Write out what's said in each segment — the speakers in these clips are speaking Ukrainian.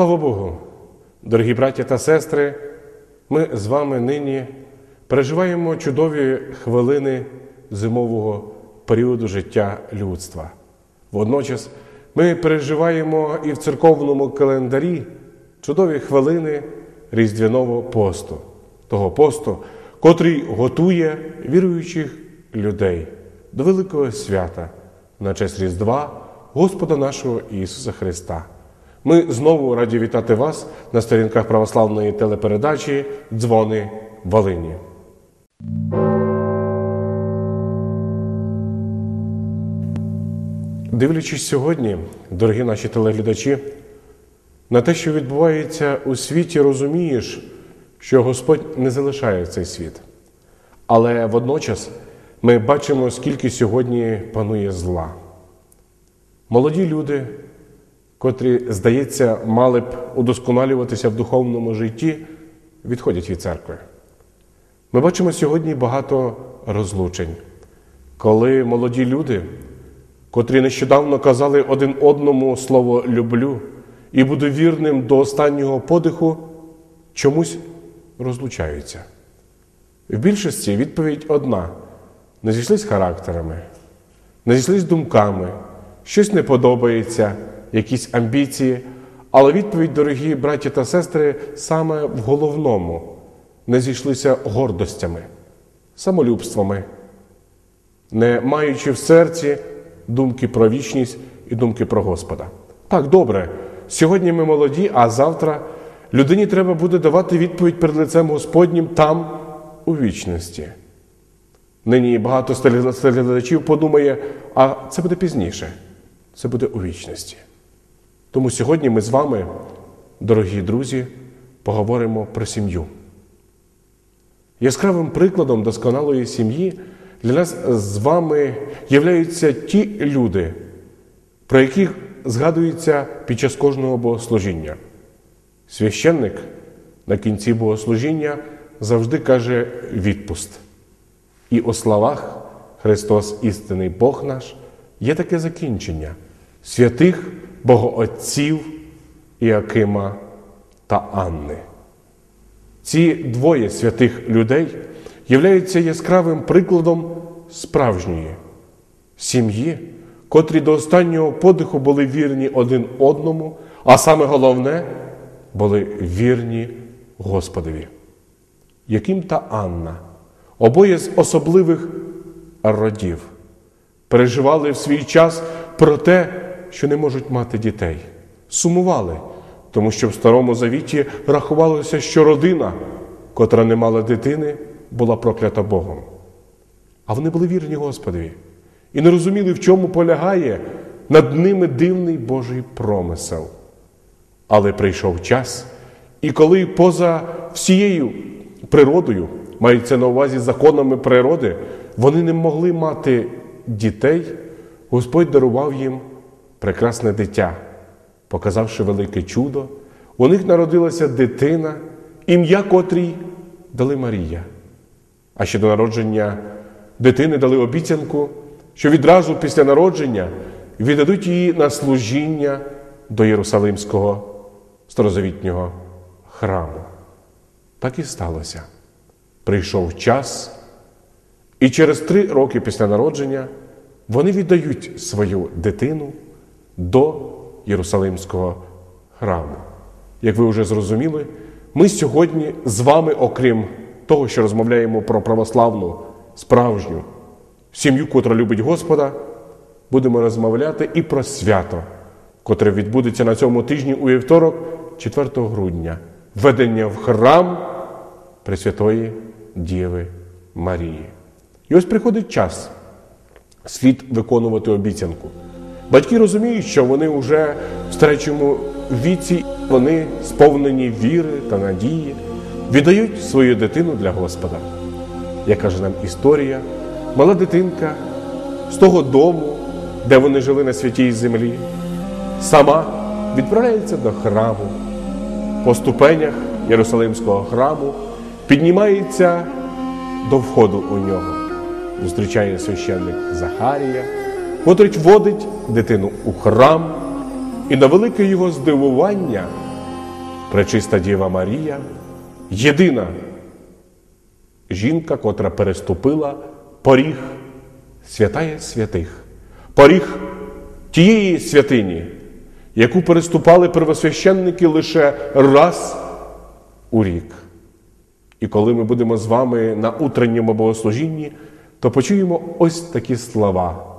Слава Богу, дорогі браття та сестри, ми з вами нині переживаємо чудові хвилини зимового періоду життя людства. Водночас ми переживаємо і в церковному календарі чудові хвилини Різдвяного посту, того посту, котрий готує віруючих людей до великого свята на честь Різдва Господа нашого Ісуса Христа. Ми знову раді вітати вас на сторінках православної телепередачі Дзвони Волині. Дивлячись сьогодні, дорогі наші телеглядачі, на те, що відбувається у світі, розумієш, що Господь не залишає цей світ. Але водночас ми бачимо, скільки сьогодні панує зла. Молоді люди, котрі, здається, мали б удосконалюватися в духовному житті, відходять від церкви. Ми бачимо сьогодні багато розлучень, коли молоді люди, котрі нещодавно казали один одному слово люблю і буду вірним до останнього подиху, чомусь розлучаються. В більшості відповідь одна: не зійшлись характерами, не зійшлись думками, щось не подобається, якісь амбіції. Але відповідь, дорогі браті та сестри, саме в головному не зійшлися гордостями, самолюбствами, не маючи в серці думки про вічність і думки про Господа. Так, добре, сьогодні ми молоді, а завтра людині треба буде давати відповідь перед лицем Господнім там, у вічності. Нині багато телеглядачів подумає, а це буде пізніше, це буде у вічності. Тому сьогодні ми з вами, дорогі друзі, поговоримо про сім'ю. Яскравим прикладом досконалої сім'ї для нас з вами являються ті люди, про яких згадується під час кожного богослужіння. Священник на кінці богослужіння завжди каже відпуст. І у словах Христос, істинний Бог наш, є таке закінчення святих богоотців Іакима та Анни. Ці двоє святих людей являються яскравим прикладом справжньої сім'ї, котрі до останнього подиху були вірні один одному, а саме головне були вірні Господові. Яким та Анна, обоє з особливих родів, переживали в свій час про те, що не можуть мати дітей, сумували, тому що в Старому Завіті рахувалося, що родина, котра не мала дитини, була проклята Богом. А вони були вірні Господові і не розуміли, в чому полягає над ними дивний Божий промисел. Але прийшов час, і коли поза всією природою, мається на увазі законами природи, вони не могли мати дітей, Господь дарував їм прекрасне дитя, показавши велике чудо. У них народилася дитина, ім'я котрій дали Марія. А ще до народження дитини дали обіцянку, що відразу після народження віддадуть її на служіння до Єрусалимського старозавітнього храму. Так і сталося. Прийшов час, і через три роки після народження вони віддають свою дитину до Єрусалимського храму. Як ви вже зрозуміли, ми сьогодні з вами, окрім того, що розмовляємо про православну, справжню сім'ю, котра любить Господа, будемо розмовляти і про свято, котре відбудеться на цьому тижні у вівторок, 4 грудня, введення в храм Пресвятої Діви Марії. І ось приходить час, слід виконувати обіцянку. Батьки розуміють, що вони вже в старечому віці, вони сповнені віри та надії, віддають свою дитину для Господа. Як каже нам історія, мала дитинка з того дому, де вони жили на святій землі, сама відправляється до храму. По ступенях Єрусалимського храму піднімається до входу у нього. Зустрічає священник Захарія, котрий водить дитину у храм, і на велике його здивування пречиста Діва Марія, єдина жінка, котра переступила поріг святая святих, поріг тієї святині, яку переступали первосвященники лише раз у рік. І коли ми будемо з вами на утренньому богослужінні, то почуємо ось такі слова,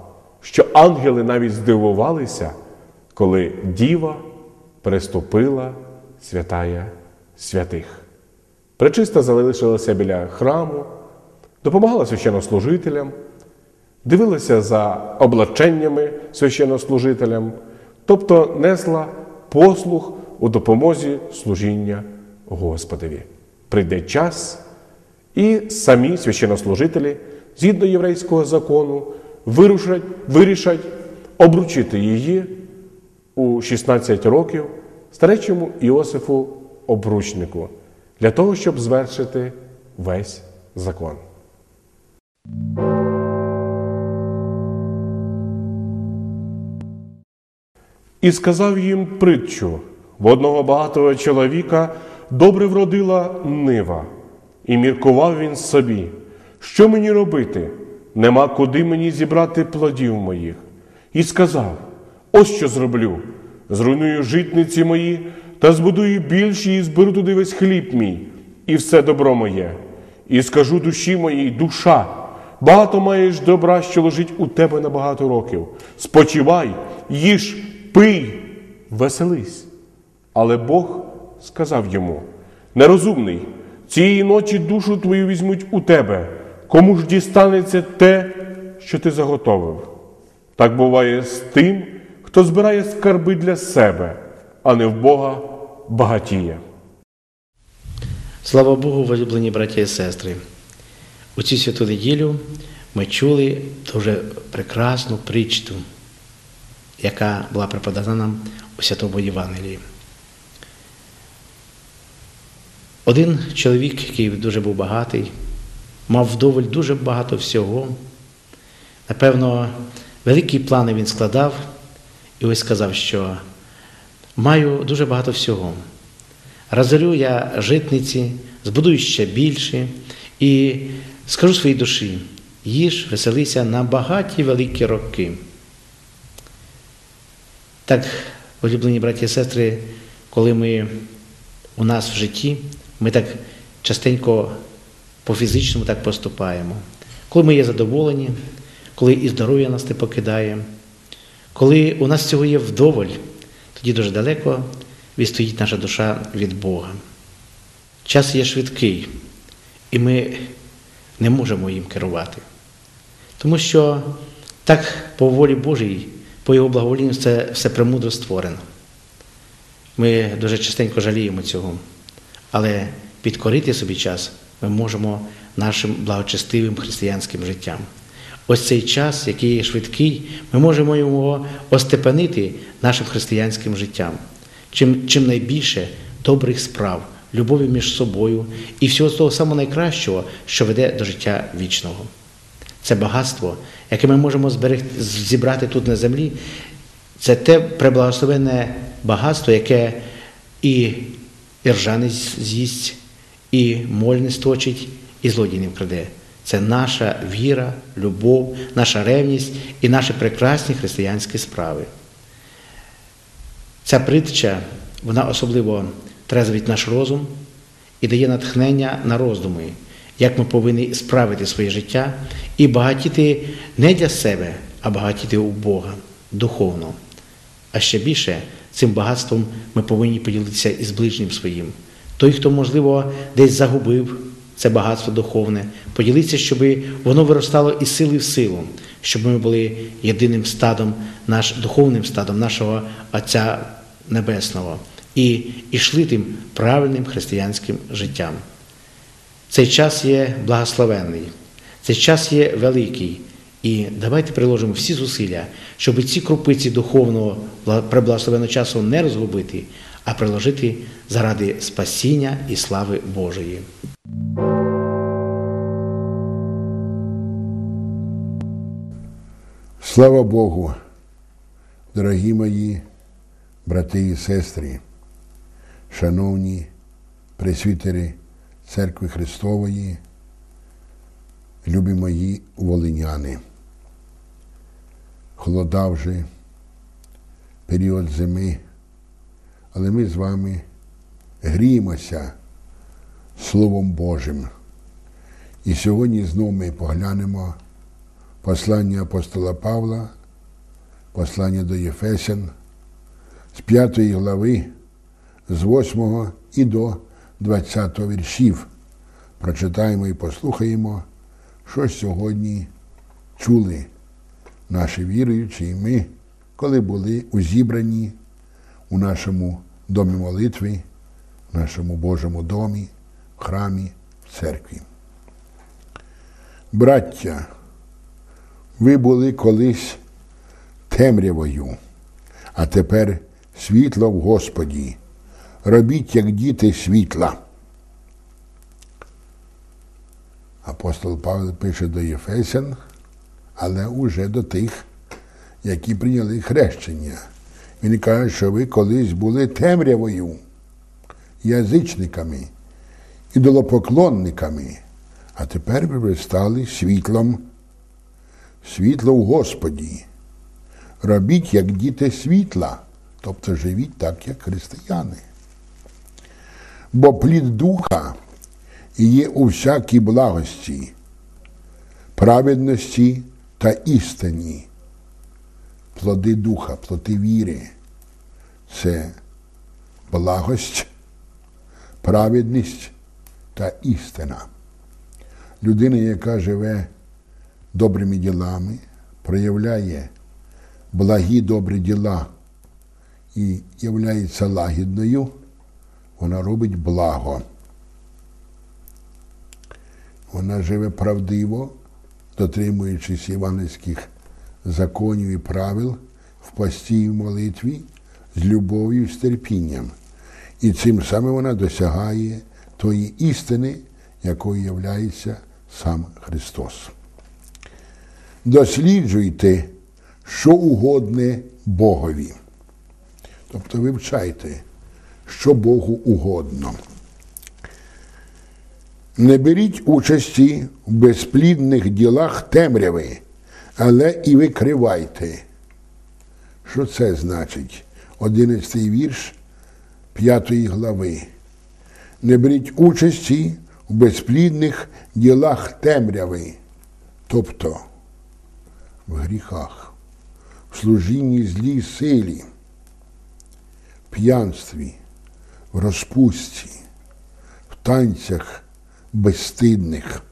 що ангели навіть здивувалися, коли діва переступила святая святих. Пречиста залишилася біля храму, допомагала священнослужителям, дивилася за облаченнями священнослужителям, тобто несла послуг у допомозі служіння Господові. Прийде час, і самі священнослужителі, згідно єврейського закону, вирушать, вирішать обручити її у 16 років старечому Іосифу обручнику для того, щоб звершити весь закон. І сказав їм притчу в одного багатого чоловіка добре вродила нива, і міркував він собі, що мені робити? Нема куди мені зібрати плодів моїх. І сказав: Ось що зроблю: зруйную житниці мої та збудую більші, і зберу туди весь хліб мій, і все добро моє. І скажу душі моїй, душа, багато маєш добра, що лежить у тебе на багато років. Спочивай, їж, пий, веселись. Але Бог сказав йому: Нерозумний, цієї ночі душу твою візьмуть у тебе, кому ж дістанеться те, що ти заготовив. Так буває з тим, хто збирає скарби для себе, а не в Бога багатіє. Слава Богу, возлюблені браті і сестри. У цю святу неділю ми чули дуже прекрасну притчу, яка була преподана нам у Святому Євангелії. Один чоловік, який дуже був багатий, мав вдоволь дуже багато всього. Напевно, великі плани він складав і ось сказав, що маю дуже багато всього. Розорю я житниці, збудую ще більше і скажу своїй душі, їж, веселися на багаті великі роки. Так, улюблені браті і сестри, коли ми у нас в житті, ми так частенько по фізичному так поступаємо. Коли ми є задоволені, коли і здоров'я нас не покидає, коли у нас цього є вдоволь, тоді дуже далеко відстоїть наша душа від Бога. Час є швидкий, і ми не можемо їм керувати. Тому що так по волі Божій, по Його благоволінню, це все премудро створено. Ми дуже частенько жаліємо цього. Але підкорити собі час ми можемо нашим благочестивим християнським життям. Ось цей час, який є швидкий, ми можемо його остепенити нашим християнським життям. Чим чим найбільше добрих справ, любові між собою і всього того самого найкращого, що веде до життя вічного. Це багатство, яке ми можемо зберегти, зібрати тут на землі, це те преблагословенне багатство, яке і іржанець з'їсть, і моль не сточить, і злодій не вкраде. Це наша віра, любов, наша ревність і наші прекрасні християнські справи. Ця притча, вона особливо трезвить наш розум і дає натхнення на роздуми, як ми повинні справити своє життя і багатіти не для себе, а багатіти у Бога духовно. А ще більше цим багатством ми повинні поділитися із ближнім своїм. Той, хто, можливо, десь загубив це багатство духовне, поділитися, щоб воно виростало із сили в силу, щоб ми були єдиним стадом, наш духовним стадом нашого Отця Небесного і йшли тим правильним християнським життям. Цей час є благословенний, цей час є великий. І давайте приложимо всі зусилля, щоб ці крупиці духовного приблагословеного часу не розгубити, а приложити заради спасіння і слави Божої. Слава Богу, дорогі мої брати і сестри. шановні пресвітери Церкви Христової, любі мої волиняни. Холода вже, період зими, але ми з вами гріємося Словом Божим. І сьогодні знову ми поглянемо послання апостола Павла, послання до Єфесян з 5 глави, з 8 і до 20 віршів. Прочитаємо і послухаємо, що сьогодні чули наші віруючі і ми, коли були у зібранні у нашому домі молитви, в нашому Божому домі, в храмі, в церкві. Браття, ви були колись темрявою, а тепер світло в Господі. Робіть, як діти світла. Апостол Павло пише до Єфесян, але уже до тих, які прийняли хрещення. Він каже, що ви колись були темрявою, язичниками, ідолопоклонниками, а тепер ви стали світлом, світло в Господі. Робіть, як діти світла, тобто живіть так, як християни. Бо плід духа є у всякій благості, праведності та істині. Плоди духа, плоди віри це благость, праведність та істина. Людина, яка живе добрими ділами, проявляє благі добрі діла і являється лагідною, вона робить благо. Вона живе правдиво, дотримуючись євангельських законів і правил в пості і в молитві з любов'ю і з терпінням. І цим самим вона досягає тої істини, якою являється сам Христос. Досліджуйте, що угодне Богові. Тобто вивчайте, що Богу угодно. Не беріть участі в безплідних ділах темряви, але і викривайте. Що це значить? Одинадцятий вірш п'ятої глави. Не беріть участі в безплідних ділах темряви, тобто в гріхах, в служінні злій силі, в п'янстві, в розпусті, в танцях безстидних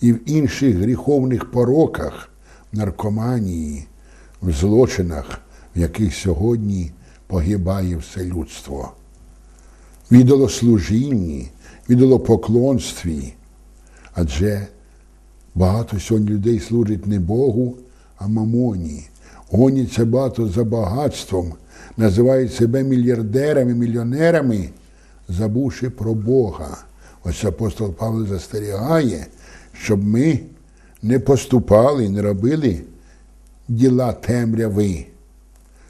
і в інших гріховних пороках, наркоманії, в злочинах, в яких сьогодні погибає все людство, в ідолослужінні, в ідолопоклонстві. Адже багато сьогодні людей служить не Богу, а мамоні. Гоняться багато за багатством, називають себе мільярдерами, мільйонерами, забувши про Бога. Ось апостол Павло застерігає, щоб ми не поступали, не робили діла темряви.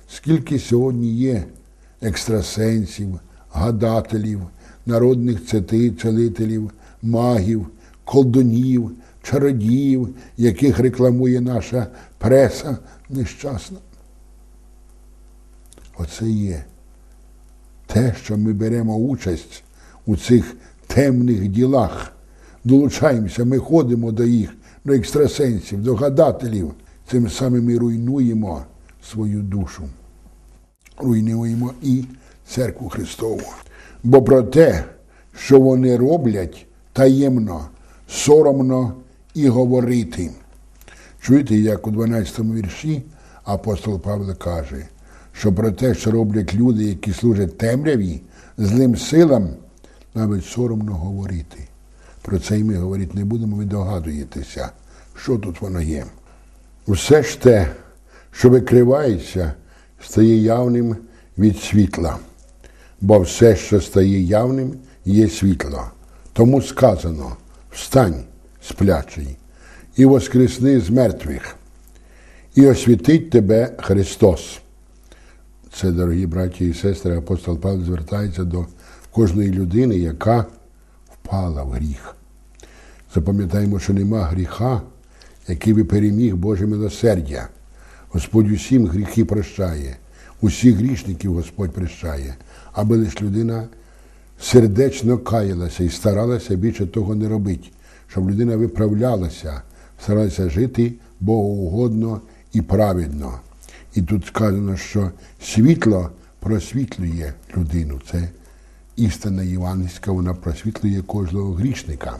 Скільки сьогодні є екстрасенсів, гадателів, народних цити, целителів, магів, колдунів, чародіїв, яких рекламує наша преса нещасна. Оце є те, що ми беремо участь у цих темних ділах. Долучаємося, ми ходимо до їх, до екстрасенсів, до гадателів. Цим самим ми руйнуємо свою душу. Руйнуємо і церкву Христову. Бо про те, що вони роблять таємно, соромно і говорити. Чуєте, як у 12 вірші апостол Павло каже, що про те, що роблять люди, які служать темряві, злим силам, навіть соромно говорити. Про це і ми говорити не будемо, ви догадуєтеся, що тут воно є. Все ж те, що викривається, стає явним від світла, бо все, що стає явним, є світло. Тому сказано: встань, сплячий, і воскресни з мертвих, і освітить тебе Христос. Це, дорогі браті і сестри, апостол Павло звертається до кожної людини, яка впала в гріх. Запам'ятаємо, що нема гріха, який би переміг Боже милосердя. Господь усім гріхи прощає, усіх грішників Господь прощає, аби лише людина сердечно каялася і старалася більше того не робити, щоб людина виправлялася, старалася жити богоугодно і праведно. І тут сказано, що світло просвітлює людину. Це істина євангельська, вона просвітлює кожного грішника.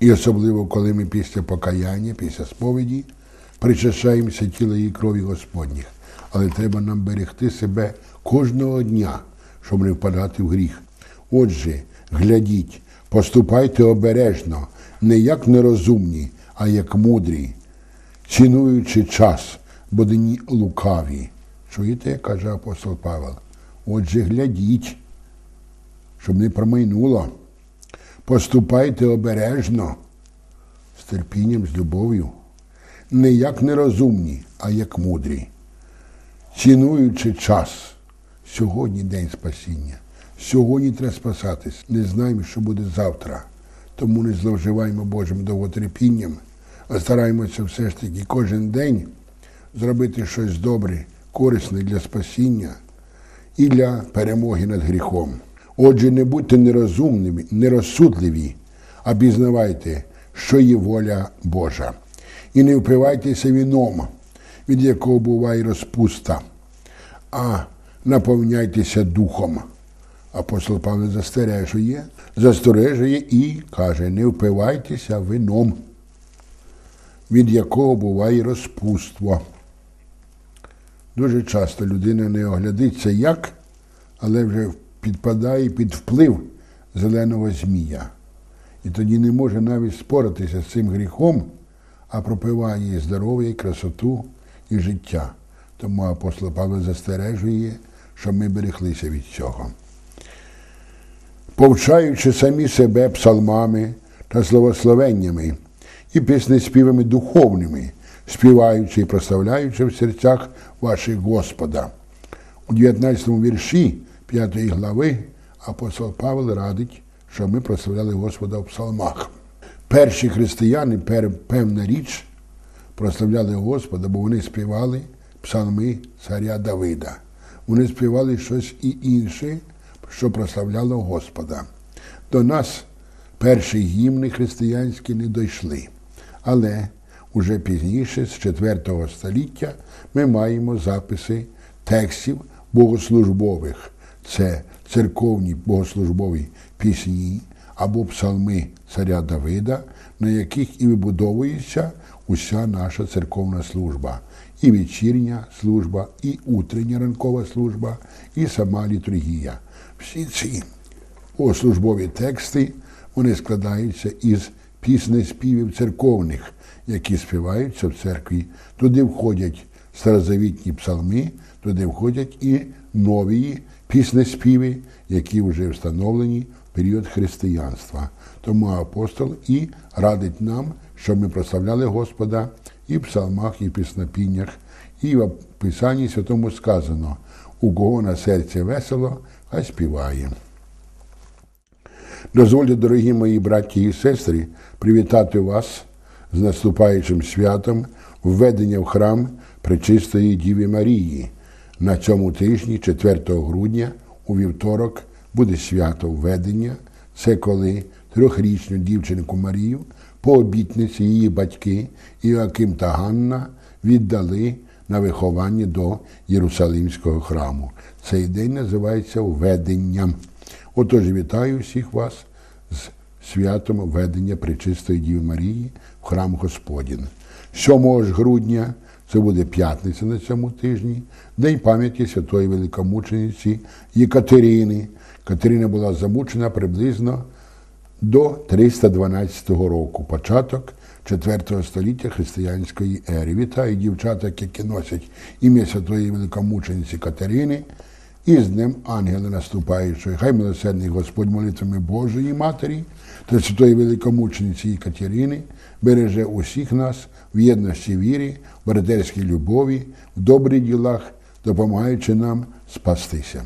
І особливо, коли ми після покаяння, після сповіді причащаємося тіла і крові Господніх. Але треба нам берегти себе кожного дня, щоб не впадати в гріх. Отже, глядіть, поступайте обережно, не як нерозумні, а як мудрі, цінуючи час, бо дні лукаві. Чуєте, каже апостол Павел? Отже, глядіть, щоб не промайнуло. Поступайте обережно, з терпінням, з любов'ю, не як нерозумні, а як мудрі, цінуючи час. Сьогодні день спасіння. Сьогодні треба спасатись. Не знаємо, що буде завтра. Тому не зловживаємо Божим довготерпінням, а стараємося все ж таки кожен день зробити щось добре, корисне для спасіння і для перемоги над гріхом. Отже, не будьте нерозумними, нерозсудливі, а пізнавайте, що є воля Божа. І не впивайтеся віном, від якого буває розпуста, а наповняйтеся духом. Апостол Павло застережує, застережує і каже, не впивайтеся вином, від якого буває розпуство. Дуже часто людина не оглядиться як, але вже підпадає під вплив зеленого змія. І тоді не може навіть споратися з цим гріхом, а пропиває і здоров'я, і красоту, і життя. Тому апостол Павло застережує, щоб ми береглися від цього. Повчаючи самі себе псалмами та словословеннями і піснеспівами духовними, співаючи і прославляючи в серцях ваших Господа. У 19 вірші 5 глави апостол Павел радить, щоб ми прославляли Господа в псалмах. Перші християни, певна річ, прославляли Господа, бо вони співали псалми царя Давида. Вони співали щось і інше, що прославляло Господа. До нас перші гімни християнські не дійшли. Але уже пізніше, з 4 століття, ми маємо записи текстів богослужбових. Це церковні богослужбові пісні або псалми царя Давида, на яких і вибудовується уся наша церковна служба. І вечірня служба, і утрення ранкова служба, і сама літургія. Всі ці службові тексти вони складаються із піснеспівів церковних, які співаються в церкві. Туди входять старозавітні псалми, туди входять і нові піснеспіви, які вже встановлені в період християнства. Тому апостол і радить нам, щоб ми прославляли Господа і в псалмах, і в піснопіннях, і в Писанні Святому сказано, у кого на серці весело, хай співає. Дозвольте, дорогі мої браті і сестри, привітати вас з наступаючим святом введення в храм Пречистої Діви Марії. На цьому тижні, 4 грудня, у вівторок, буде свято введення. Це коли трьохрічну дівчинку Марію по обітниці її батьки Іоаким та Ганна віддали на виховання до Єрусалимського храму. Цей день називається введенням. Отож, вітаю всіх вас з святом введення Пречистої Діви Марії в храм Господін. 7 грудня це буде п'ятниця на цьому тижні, День пам'яті святої великомучениці Єкатерини. Катерина була замучена приблизно до 312 року, початок 4 століття християнської ери. Вітаю дівчаток, які носять ім'я святої великомучениці Катерини. І з Днем ангели наступаючої. Хай милосердний Господь молитвами Божої Матері та святої великомучениці Катерини, береже усіх нас в єдності вірі, в братерській любові, в добрих ділах допомагаючи нам спастися.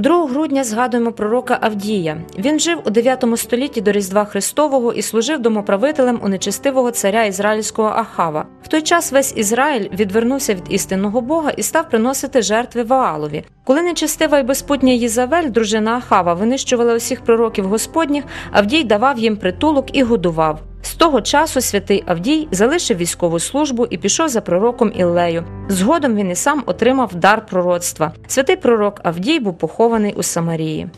2 грудня згадуємо пророка Авдія. Він жив у 9 столітті до Різдва Христового і служив домоправителем у нечестивого царя ізраїльського Ахава. В той час весь Ізраїль відвернувся від істинного Бога і став приносити жертви Ваалові. Коли нечестива і безпутня Єзавель, дружина Ахава, винищувала усіх пророків Господніх, Авдій давав їм притулок і годував. З того часу святий Авдій залишив військову службу і пішов за пророком Іллею. Згодом він і сам отримав дар пророцтва. Святий пророк Авдій був похований у Самарії.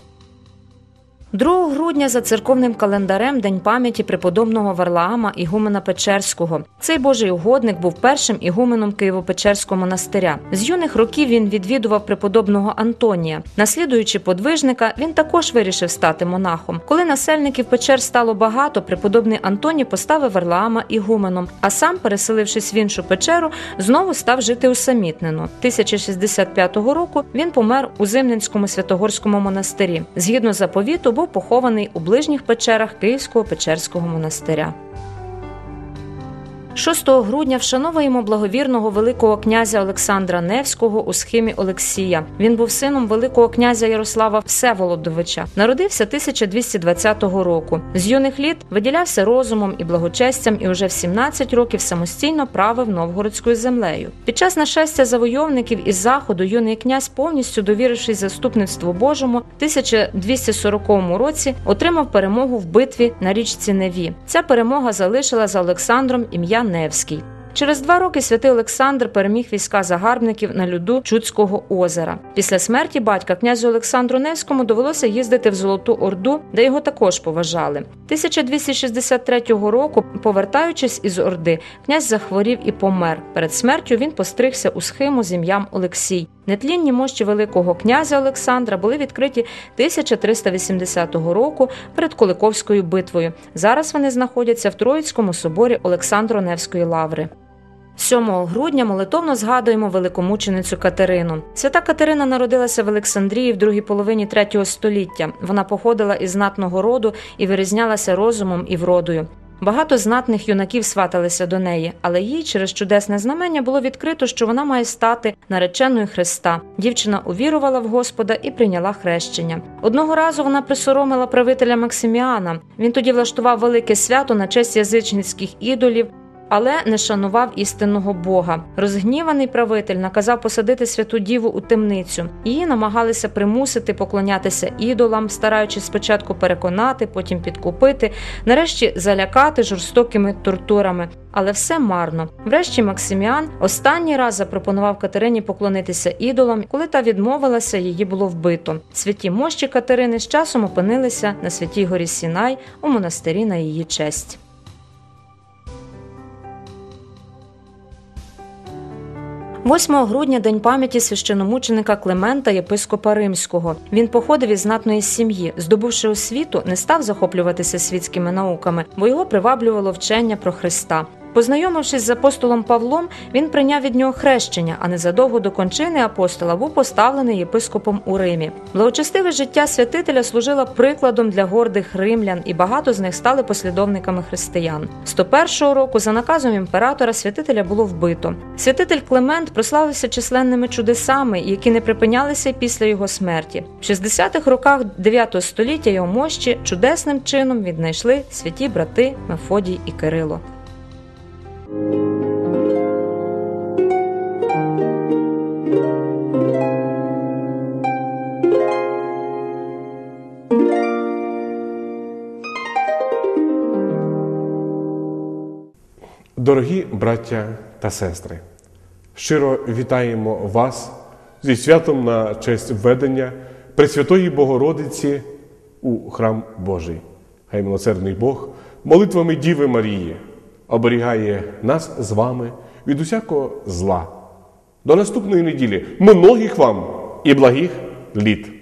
2 грудня за церковним календарем День пам'яті преподобного Варлаама Ігумена Печерського. Цей божий угодник був першим ігуменом Києво-Печерського монастиря. З юних років він відвідував преподобного Антонія. Наслідуючи подвижника, він також вирішив стати монахом. Коли насельників Печер стало багато, преподобний Антоній поставив Варлаама ігуменом, а сам, переселившись в іншу печеру, знову став жити усамітнено. 1065 року він помер у Зимненському Святогорському монастирі. Згідно заповіту, був похований у ближніх печерах Київського Печерського монастиря. 6 грудня вшановуємо благовірного великого князя Олександра Невського у схимі Олексія. Він був сином великого князя Ярослава Всеволодовича. Народився 1220 року. З юних літ виділявся розумом і благочестям і уже в 17 років самостійно правив новгородською землею. Під час нашестя завойовників із заходу юний князь, повністю довірившись заступництву Божому, в 1240 році отримав перемогу в битві на річці Неві. Ця перемога залишила за Олександром ім'я Невський. Через два роки святий Олександр переміг війська загарбників на льоду Чудського озера. Після смерті батька князю Олександру Невському довелося їздити в Золоту Орду, де його також поважали. 1263 року, повертаючись із Орди, князь захворів і помер. Перед смертю він постригся у схиму з ім'ям Олексій. Нетлінні мощі Великого князя Олександра були відкриті 1380 року перед Куликовською битвою. Зараз вони знаходяться в Троїцькому соборі Олександро-Невської лаври. 7 грудня молитовно згадуємо великомученицю Катерину. Свята Катерина народилася в Олександрії в другій половині третього століття. Вона походила із знатного роду і вирізнялася розумом і вродою. Багато знатних юнаків сваталися до неї, але їй через чудесне знамення було відкрито, що вона має стати нареченою Христа. Дівчина увірувала в Господа і прийняла хрещення. Одного разу вона присоромила правителя Максиміана. Він тоді влаштував велике свято на честь язичницьких ідолів. Але не шанував істинного Бога. Розгніваний правитель наказав посадити святу діву у темницю. Її намагалися примусити поклонятися ідолам, стараючись спочатку переконати, потім підкупити, нарешті залякати жорстокими тортурами. Але все марно. Врешті Максиміан останній раз запропонував Катерині поклонитися ідолам. Коли та відмовилася, її було вбито. Святі мощі Катерини з часом опинилися на святій горі Сінай у монастирі на її честь. 8 грудня день пам'яті священомученика Климента єпископа Римського. Він походив із знатної сім'ї, здобувши освіту, не став захоплюватися світськими науками, бо його приваблювало вчення про Христа. Познайомившись з апостолом Павлом, він прийняв від нього хрещення, а незадовго до кончини апостола був поставлений єпископом у Римі. Благочестиве життя святителя служило прикладом для гордих римлян, і багато з них стали послідовниками християн. 101-го року за наказом імператора святителя було вбито. Святитель Климент прославився численними чудесами, які не припинялися після його смерті. В 60-х роках 9 століття його мощі чудесним чином віднайшли святі брати Мефодій і Кирило. Дорогі браття та сестри, щиро вітаємо вас зі святом на честь введення Пресвятої Богородиці у храм Божий. Хай милосердний Бог молитвами Діви Марії оберігає нас з вами від усякого зла. До наступної неділі многих вам і благих літ!